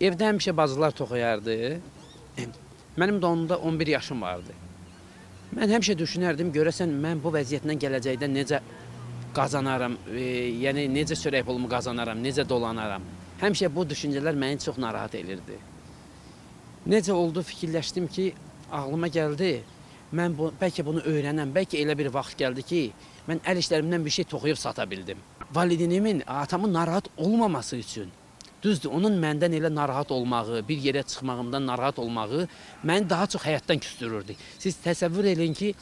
Evdə həmişə bacılar toxuyardı. Mənim də onda 11 yaşım vardı. Mən həmişə düşünərdim, görəsən mən bu vəziyyətdən gələcəkdə necə qazanaram, e, yəni necə çörək pulumu qazanaram, necə dolanaram. Həmişə bu düşüncələr məni çox narahat elirdi. Necə oldu fikirləşdim ki, ağlıma gəldi. Mən bu bəlkə bunu öyrənəm, bəlkə elə bir vaxt gəldi ki, mən əl işlərimdən bir şey toxuyub sata bildim. Valideynimin, atamın narahat olmaması üçün Düzdür, onun məndən elə narahat olmağı, bir yerə çıxmağımdan narahat olmağı məni daha çox həyatdan küstürürdü. Siz təsəvvür edin ki,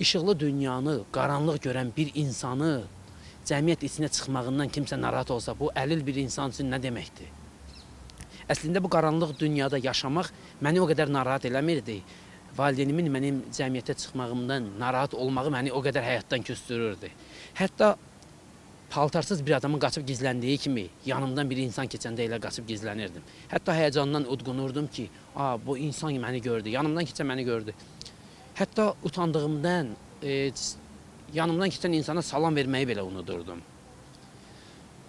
işıqlı dünyanı, qaranlıq görən bir insanı cəmiyyət içinə çıxmağından kimsə narahat olsa, bu əlil bir insan üçün nə deməkdir? Əslində bu qaranlıq dünyada yaşamaq məni o qədər narahat eləmirdi. Valideynimin mənim cəmiyyətə çıxmağımdan narahat olmağı məni o qədər həyatdan küstürürdü. Hətta paltarsız bir adamın qaçıb gizləndiyi kimi yanımdan bir insan keçəndə elə qaçıb gizlənirdim. Hətta həyəcandan udqunurdum ki, "A, bu insan məni gördü, yanımdan keçən məni gördü." Hətta utandığımdan e, yanımdan keçən insana salam verməyi belə unudurdum.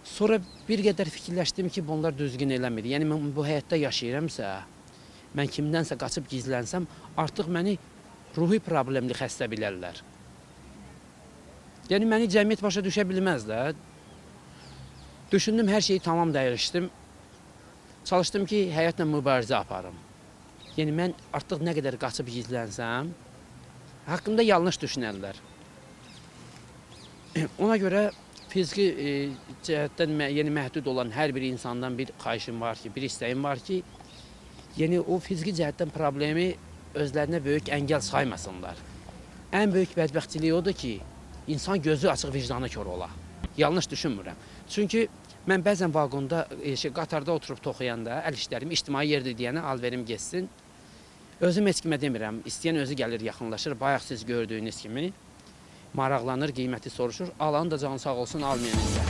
Sonra bir qədər fikirləşdim ki, bunlar düzgün eləmir. Yəni mən bu həyatda yaşayıramsa, mən kimdənsə qaçıb gizlənsəm, artıq məni ruhi problemli xəstə bilərlər. Yəni məni cəmiyyət başa düşə bilməz də. Düşündüm, hər şeyi tamam dəyişdim. Çalışdım ki, həyatla mübarizə aparım. Yəni mən artıq nə qədər qaçıb gizlənsəm, haqqımda yanlış düşünərlər. Ona görə fiziki e, cəhətdən mə- yəni məhdud olan hər bir insandan bir xahişim var ki, bir istəyim var ki, yəni o fiziki cəhətdən problemi özlərinə böyük əngəl saymasınlar. Ən böyük bədbəxtçilik odur ki, insan gözü açıq, vicdanı kor ola. Yanlış düşünmürəm. Çünki mən bəzən vaqonda, e, şey, qatarda oturub toxuyanda əl işlərim ictimai yerdir deyənə alverim getsin. Özüm heç kimə demirəm. İstəyən özü gəlir, yaxınlaşır. Bayaq siz gördüyünüz kimi maraqlanır, qiyməti soruşur. Alan da canı sağ olsun, almayan isə.